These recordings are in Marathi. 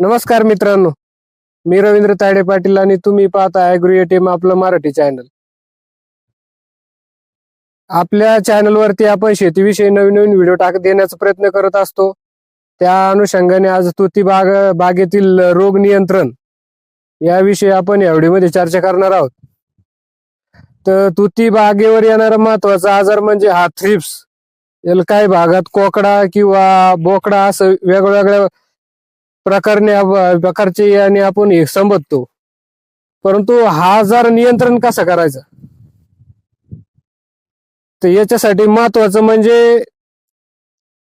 नमस्कार मित्रांनो मी रवींद्र तायडे पाटील आणि तुम्ही पाहता ॲग्रो एटीएम आपलं मराठी चॅनल आपल्या चॅनलवरती आपण शेतीविषयी नवीन नवीन व्हिडिओ टाक देण्याचा प्रयत्न करत असतो. त्या अनुषंगाने आज तुती बाग बागेतील रोग नियंत्रण याविषयी आपण या व्हिडिओमध्ये चर्चा करणार आहोत. तर तुती बागेवर येणारा महत्त्वाचा आजार म्हणजे हा थ्रिप्स. याला काही भागात कोकडा किंवा बोकडा असं वेगवेगळ्या प्रकारने प्रकारचे याने आपण हे संबोधतो. परंतु हा आजार नियंत्रण कसा करायचा? तर याच्यासाठी महत्वाचं म्हणजे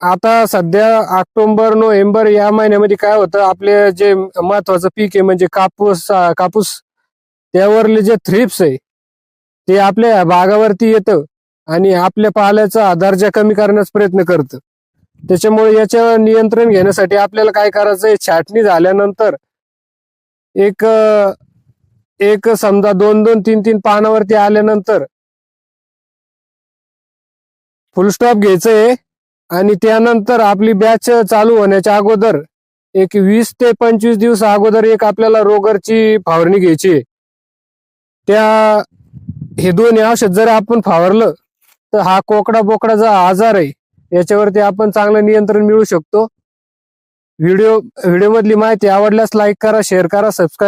आता सध्या ऑक्टोबर नोव्हेंबर या महिन्यामध्ये काय होतं आपले जे महत्वाचं पीक आहे म्हणजे कापूस कापूस त्यावरले जे थ्रिप्स आहे ते आपल्या भागावरती येतं आणि आपल्या पाल्याचा दर्जा कमी करण्याचा प्रयत्न करतं. त्याच्यामुळे याच्यावर नियंत्रण घेण्यासाठी आपल्याला काय करायचंय छाटणी झाल्यानंतर एक एक समजा दोन दोन तीन तीन पानावरती आल्यानंतर फुल स्टॉप घ्यायचंय आणि त्यानंतर आपली बॅच चालू होण्याच्या अगोदर एक वीस ते पंचवीस दिवस अगोदर एक आपल्याला रोगरची फवारणी घ्यायची त्या हे दोन्ही औषध जर आपण फावरलं तर हा कोकडा बोकडाचा आजार आहे याच्यावरती आपण चांगलं नियंत्रण मिळू शकतो. व्हिडिओ व्हिडिओ मधली माहिती आवडल्यास लाईक करा शेअर करा सबस्क्राईब